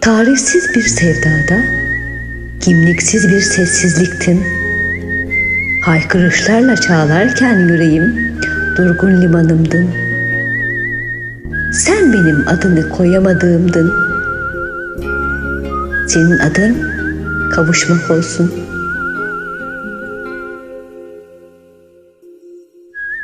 Tarihsiz bir sevdada, kimliksiz bir sessizliktin. Haykırışlarla çağlarken yüreğim, durgun limanımdın. Sen benim adını koyamadığımdın. Senin adın kavuşmak olsun.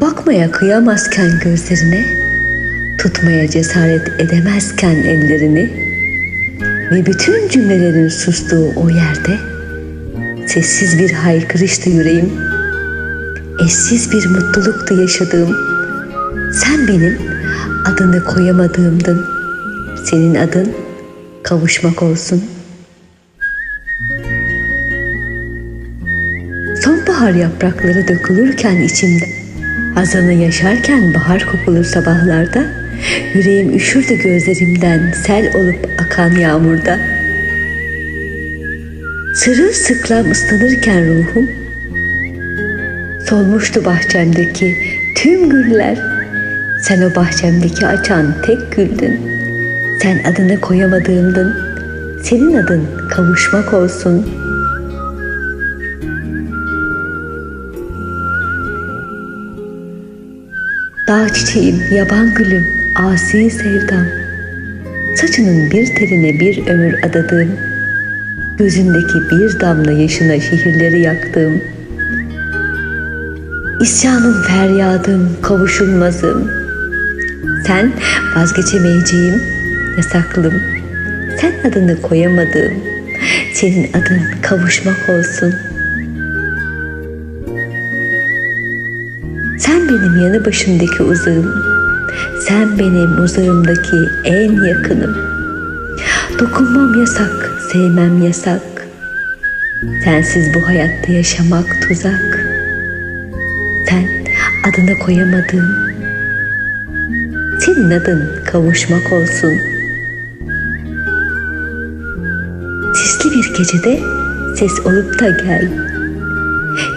Bakmaya kıyamazken gözlerine, tutmaya cesaret edemezken ellerini ve bütün cümlelerin sustuğu o yerde sessiz bir haykırıştı yüreğim. Eşsiz bir mutluluktu yaşadığım. Sen benim adını koyamadığımdın. Senin adın kavuşmak olsun. Sonbahar yaprakları dökülürken içimde, hazanı yaşarken bahar kokulu sabahlarda, yüreğim üşürdü gözlerimden sel olup akan yağmurda. Sırılsıklam ıslanırken ruhum, solmuştu bahçemdeki tüm güller. Sen o bahçemdeki açan tek güldün. Sen adını koyamadığımdın. Senin adın kavuşmak olsun. Dağ çiçeğim, yaban gülüm, asi sevdam. Saçının bir teline bir ömür adadığım, gözündeki bir damla yaşına şehirleri yaktığım, İsyanım feryadım, kavuşulmazım. Sen vazgeçemeyeceğim, yasaklım. Sen adını koyamadığım, senin adın kavuşmak olsun. Sen benim yanı başımdaki uzağım. Sen benim uzağımdaki en yakınım. Dokunmam yasak, sevmem yasak. Sensiz bu hayatta yaşamak tuzak. Sen adını koyamadığım, senin adın kavuşmak olsun. Sisli bir gecede ses olup da gel.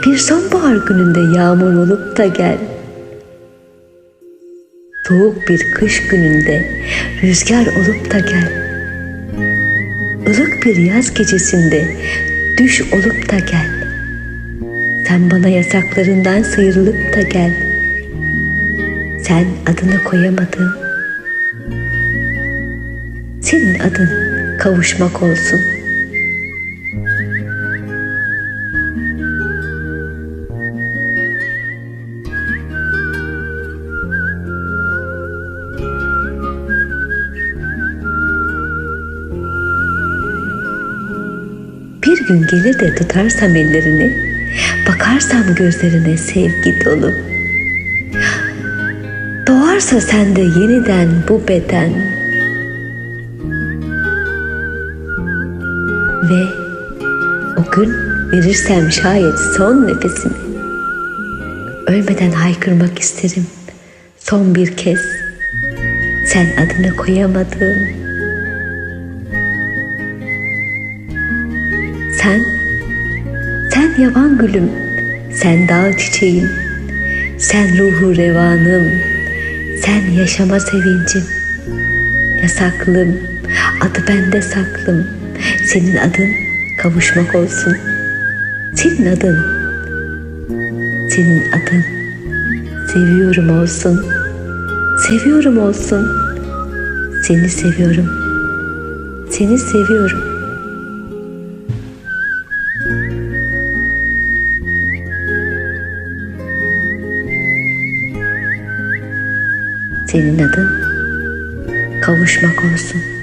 Bir sonbahar gününde yağmur olup da gel. Soğuk bir kış gününde rüzgar olup da gel. Ilık bir yaz gecesinde düş olup da gel. Sen bana yasaklarından sıyrılıp da gel. Sen adını koyamadın. Senin adın kavuşmak olsun. Bir gün gelir de tutarsam ellerini, bakarsam gözlerine sevgi dolu. Doğarsa sende yeniden bu beden. Ve o gün verirsem şayet son nefesimi. Ölmeden haykırmak isterim son bir kez. Sen adını koyamadığım sen sen yaban gülüm, sen dağ çiçeğim, sen ruhu revanım, sen yaşama sevincim. Yasaklım, adı bende saklım, senin adın kavuşmak olsun. Senin adın, senin adın seviyorum olsun, seviyorum olsun, seni seviyorum, seni seviyorum. Senin adın kavuşmak olsun.